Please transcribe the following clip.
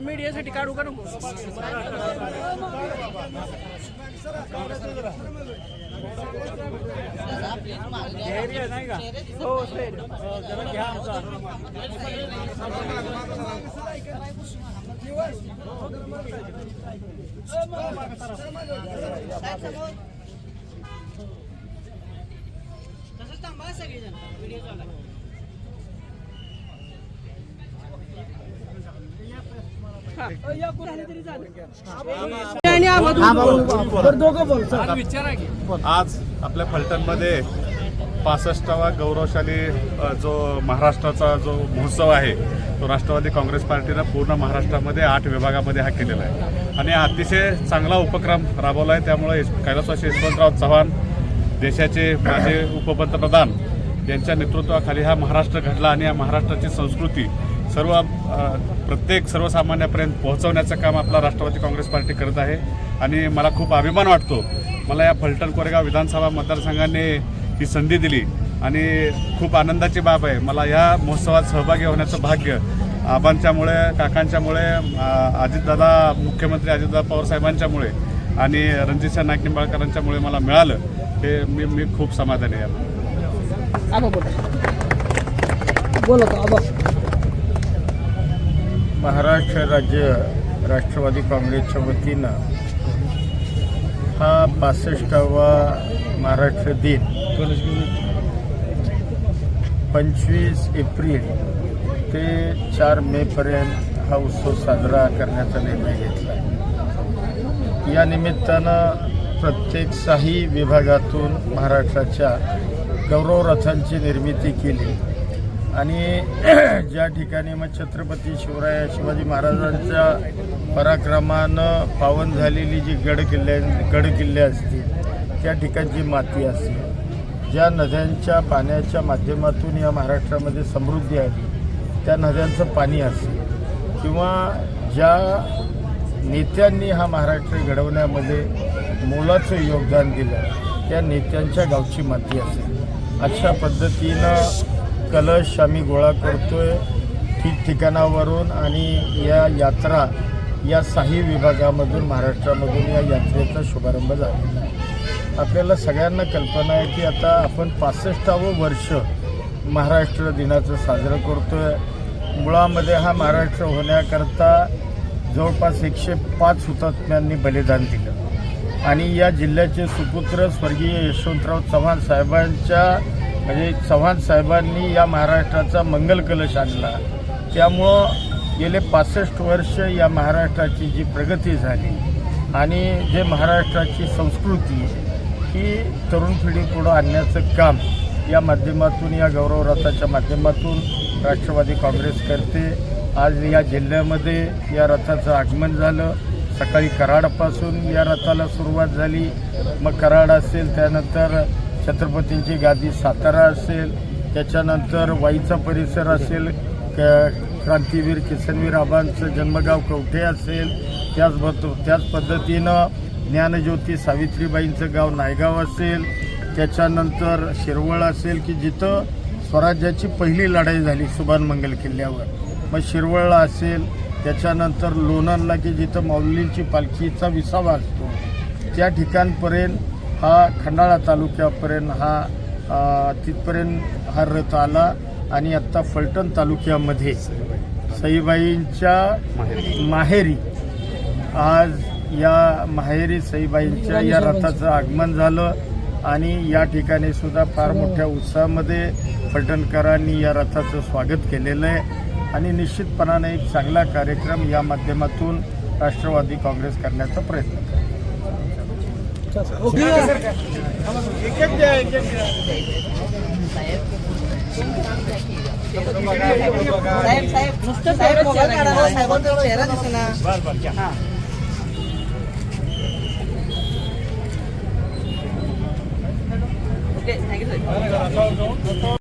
मीडियासाठी काढू का नको? नाही का? हो सर जरा घ्या आमचा विचारा की आज आपल्या फलटणमध्ये पासष्टावा गौरवशाली जो महाराष्ट्राचा जो महोत्सव आहे तो राष्ट्रवादी काँग्रेस पार्टीनं पूर्ण महाराष्ट्रामध्ये आठ विभागामध्ये हा केलेला आहे. आणि अतिशय चांगला उपक्रम राबवला आहे त्यामुळे कैलासवासी यशवंतराव चव्हाण देशाचे माजी उपपंतप्रधान यांच्या नेतृत्वाखाली हा महाराष्ट्र घडला आणि या महाराष्ट्राची संस्कृती सर्व प्रत्येक सर्वसामान्यापर्यंत पोहोचवण्याचं काम आपला राष्ट्रवादी काँग्रेस पार्टी करत आहे. आणि मला खूप अभिमान वाटतो. मला या फलटण कोरेगाव विधानसभा मतदारसंघाने ही संधी दिली. आणि खूप आनंदाची बाब आहे. मला या महोत्सवात सहभागी होण्याचं भाग्य आबांच्यामुळे काकांच्यामुळे अजितदादा मुख्यमंत्री अजितदादा पवारसाहेबांच्यामुळे आणि रणजितसिंह नाईक निंबाळकरांच्यामुळे मला मिळालं. हे मी मी खूप समाधानी आहे. बोला. आबा. महाराष्ट्र राज्य राष्ट्रवादी काँग्रेसच्या वतीनं हा पासष्टावा महाराष्ट्र दिन पंचवीस एप्रिल ते चार मेपर्यंत हा उत्सव साजरा करण्याचा निर्णय घेतला. या निमित्तानं प्रत्येक साही विभागातून महाराष्ट्राच्या गौरवरथांची निर्मिती केली. आणि ज्या ठिकाणी मग छत्रपती शिवराय शिवाजी महाराजांच्या पराक्रमानं पावन झालेली जी गड किल्ले गड किल्ले असतील त्या ठिकाणची माती असते ज्या नद्यांच्या पाण्याच्या माध्यमातून या महाराष्ट्रामध्ये समृद्धी आली त्या नद्यांचं पाणी असेल किंवा ज्या नेत्यांनी हा महाराष्ट्र घडवण्यामध्ये मोलाचं योगदान दिलं त्या नेत्यांच्या गावची माती असेल. अशा पद्धतीनं कलश आम्ही गोळा करतोय ठिकठिकाणावरून आणि या यात्रा या साही विभागामधून महाराष्ट्रामधून या यात्रेचा शुभारंभ झालेला आहे. आपल्याला सगळ्यांना कल्पना आहे की आता आपण पासष्टावं वर्ष महाराष्ट्र दिनाचं साजरं करतो आहे मुळामध्ये हा महाराष्ट्र होण्याकरता जवळपास एकशे पाच हुतात्म्यांनी बलिदान दिलं. आणि या जिल्ह्याचे सुपुत्र स्वर्गीय यशवंतराव चव्हाण साहेबांच्या म्हणजे चव्हाण साहेबांनी या महाराष्ट्राचा मंगल कलश आणला. त्यामुळं गेले पासष्ट वर्ष या महाराष्ट्राची जी प्रगती झाली आणि जे महाराष्ट्राची संस्कृती ही तरुण पिढीपुढं आणण्याचं काम या माध्यमातून या गौरव माध्यमातून राष्ट्रवादी काँग्रेस करते. आज या जिल्ह्यामध्ये या रथाचं आगमन झालं. सकाळी कराडपासून या रथाला सुरुवात झाली. मग कराड असेल त्यानंतर छत्रपतींची गादी सातारा असेल त्याच्यानंतर वाईचा परिसर असेल क क्रांतीवीर किसनवीर आबांचं जन्मगाव कवठे असेल त्याचबद्द त्याच पद्धतीनं ज्ञानज्योती सावित्रीबाईंचं गाव नायगाव असेल त्याच्यानंतर शिरवळ असेल की जिथं स्वराज्याची पहिली लढाई झाली सुभानमंगल किल्ल्यावर. मग शिरवळला असेल त्याच्यानंतर लोणंदला की जिथं माऊलींची पालखीचा विसावा असतो. त्या ठिकाणपर्यंत हा खंडाळा तालुक्यापर्यंत हा तिथपर्यंत हा रथ आला आणि आत्ता फलटण तालुक्यामध्ये सईबाईंच्या माहेरी. आज या माहेरी सईबाईंच्या या रथाचं आगमन झालं आणि या ठिकाणी सुद्धा फार मोठ्या उत्साहामध्ये फलटणकरांनी या रथाचं स्वागत केलेलं आहे. आणि निश्चितपणाने एक चांगला कार्यक्रम या माध्यमातून राष्ट्रवादी काँग्रेस करण्याचा प्रयत्न साहेब साहेब नुसतं साहेब मोबाईल काढा साहेबांचा चेहरा दिसेना ओके थँक्यू सर